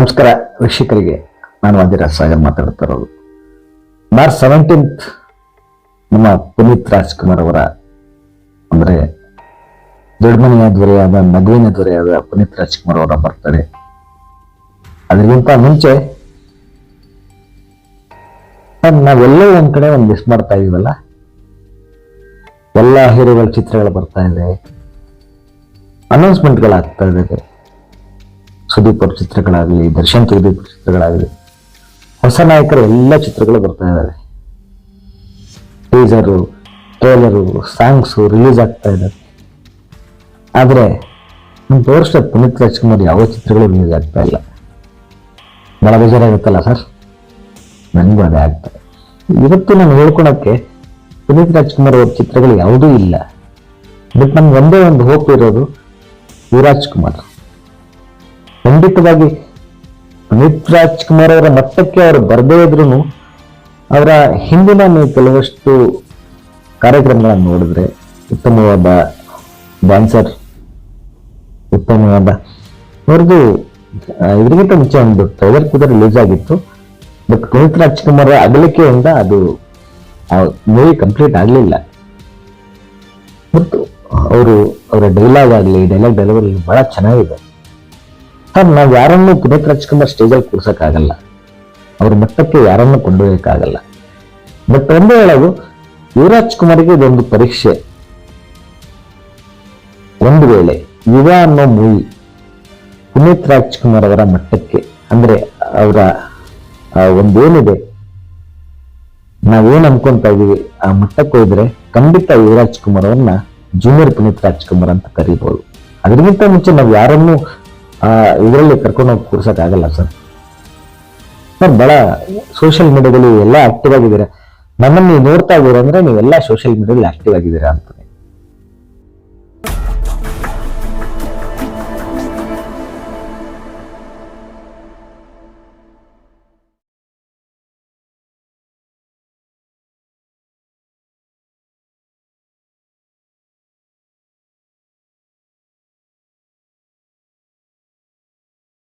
ನಮಸ್ಕಾರ ವೀಕ್ಷಕರಿಗೆ, ನಾನು ವಾದಿರಾಜ್ ಸಾಗರ್ ಮಾತಾಡ್ತಾ ಇರೋದು. ಮಾರ್ಚ್ ಸೆವೆಂಟೀನ್ತ್ ನಮ್ಮ ಪುನೀತ್ ರಾಜ್ಕುಮಾರ್ ಅವರ, ಅಂದ್ರೆ ದೊಡ್ಡಮನೆಯ ದೊರೆಯಾದ ಮಗುವಿನ ದೊರೆಯಾದ ಪುನೀತ್ ರಾಜ್ಕುಮಾರ್ ಅವರ ಬರ್ತಾರೆ ಅದಕ್ಕಿಂತ ಮುಂಚೆ ನಾವೆಲ್ಲೋ ಒಂದ್ ಕಡೆ ಒಂದು ಮಿಸ್ ಮಾಡ್ತಾ ಇದೀವಲ್ಲ ಎಲ್ಲ ಹೀರೋಗಳ ಚಿತ್ರಗಳು ಬರ್ತಾ ಇದೆ. ಅನೌನ್ಸ್ಮೆಂಟ್ಗಳಾಗ್ತಾ ಇದ್ದಾರೆ ಸುದೀಪ್ ಅವ್ರ ಚಿತ್ರಗಳಾಗಲಿ, ದರ್ಶನ್ ಸುದೀಪ್ ಚಿತ್ರಗಳಾಗಲಿ, ಹೊಸ ನಾಯಕರ ಎಲ್ಲ ಚಿತ್ರಗಳು ಬರ್ತಾ ಇದ್ದಾವೆ ಟೀಸರು ಟ್ರೇಲರು ಸಾಂಗ್ಸು ರಿಲೀಸ್ ಆಗ್ತಾ ಇದ್ದಾರೆ ಆದರೆ ನಮ್ಮ ತೋರಿಸಿದ ಪುನೀತ್ ರಾಜ್ಕುಮಾರ್ ಯಾವ ಚಿತ್ರಗಳು ರಿಲೀಸ್ ಆಗ್ತಾ ಇಲ್ಲ. ಬಹಳ ಬೇಜಾರಾಗುತ್ತಲ್ಲ ಸರ್? ನನಗೂ ಅದೇ ಆಗ್ತದೆ ಇವತ್ತು ನಾನು ಹೇಳ್ಕೊಳಕ್ಕೆ ಪುನೀತ್ ರಾಜ್ಕುಮಾರ್ ಅವ್ರ ಚಿತ್ರಗಳು ಯಾವುದೂ ಇಲ್ಲ. ಬಟ್ ನಮ್ಗೆ ಒಂದೇ ಒಂದು ಹೋಪ್ ಇರೋದು ಯುವರಾಜ್ ಕುಮಾರ್. ಖಂಡಿತವಾಗಿ ಪುನೀತ್ ರಾಜ್ಕುಮಾರ್ ಅವರ ಮಟ್ಟಕ್ಕೆ ಅವರು ಬರದೇ ಇದ್ರು ಅವರ ಹಿಂದಿನ ನೀವು ಕೆಲವಷ್ಟು ಕಾರ್ಯಕ್ರಮಗಳನ್ನು ನೋಡಿದ್ರೆ ಉತ್ತಮವಾದ ಡ್ಯಾನ್ಸರ್, ಉತ್ತಮವಾದ ಅವ್ರದ್ದು ಇದಕ್ಕಿಂತ ಮುಂಚೆ ಒಂದು ಟ್ರೈಲರ್ ಕೂಡ ರಿಲೀಸ್ ಆಗಿತ್ತು. ಬಟ್ ಪುನೀತ್ ರಾಜ್ಕುಮಾರ್ ಅಗಲಿಕೆಯಿಂದ ಅದು ಮೂವಿ ಕಂಪ್ಲೀಟ್ ಆಗಲಿಲ್ಲ. ಮತ್ತು ಅವರು, ಅವರ ಡೈಲಾಗ್ ಆಗಲಿ ಡೈಲಾಗ್ ಡೆಲಿವರಿ ಬಹಳ ಚೆನ್ನಾಗಿದೆ. ಸರ್, ನಾವು ಯಾರನ್ನೂ ಪುನೀತ್ ರಾಜ್ಕುಮಾರ್ ಸ್ಟೇಜಲ್ಲಿ ಕೂರ್ಸಕ್ಕಾಗಲ್ಲ. ಅವ್ರ ಮಟ್ಟಕ್ಕೆ ಯಾರನ್ನೂ ಕೊಂಡೊಯ್ಯಕ್ಕಾಗಲ್ಲ. ಬಟ್ ಒಂದೇ ಹೇಳೋದು, ಯುವರಾಜ್ ಕುಮಾರ್ಗೆ ಇದೊಂದು ಪರೀಕ್ಷೆ. ಒಂದು ವೇಳೆ ಯುವ ಅನ್ನೋ ಮೂವಿ ಪುನೀತ್ ರಾಜ್ಕುಮಾರ್ ಅವರ ಮಟ್ಟಕ್ಕೆ, ಅಂದ್ರೆ ಅವರ ಒಂದೇನಿದೆ, ನಾವೇನ್ ಅನ್ಕೊಂತಾ ಇದೀವಿ, ಆ ಮಟ್ಟಕ್ಕೆ ಹೋದ್ರೆ ಖಂಡಿತ ಯುವರಾಜ್ ಕುಮಾರ್ ಅವ್ರನ್ನ ಜೂನಿಯರ್ ಪುನೀತ್ ರಾಜ್ಕುಮಾರ್ ಅಂತ ಕರಿಬಹುದು ಅದಕ್ಕಿಂತ ಮುಂಚೆ ನಾವು ಯಾರನ್ನು ಇದರಲ್ಲಿ ಕರ್ಕೊಂಡು ಹೋಗಿ ಕೂರ್ಸೋಕ್ಕಾಗಲ್ಲ ಸರ್. ಸರ್, ಬಹಳ ಸೋಷಿಯಲ್ ಮೀಡಿಯಾದಲ್ಲಿ ಎಲ್ಲ ಆಕ್ಟಿವ್ ಆಗಿದ್ದೀರಾ? ನನ್ನನ್ನು ನೀವು ನೋಡ್ತಾ ಇದ್ದೀರಾ ಅಂದರೆ ನೀವೆಲ್ಲ ಸೋಷಿಯಲ್ ಮೀಡಿಯಾದಲ್ಲಿ ಆಕ್ಟಿವ್ ಆಗಿದ್ದೀರಾ ಅಂತ.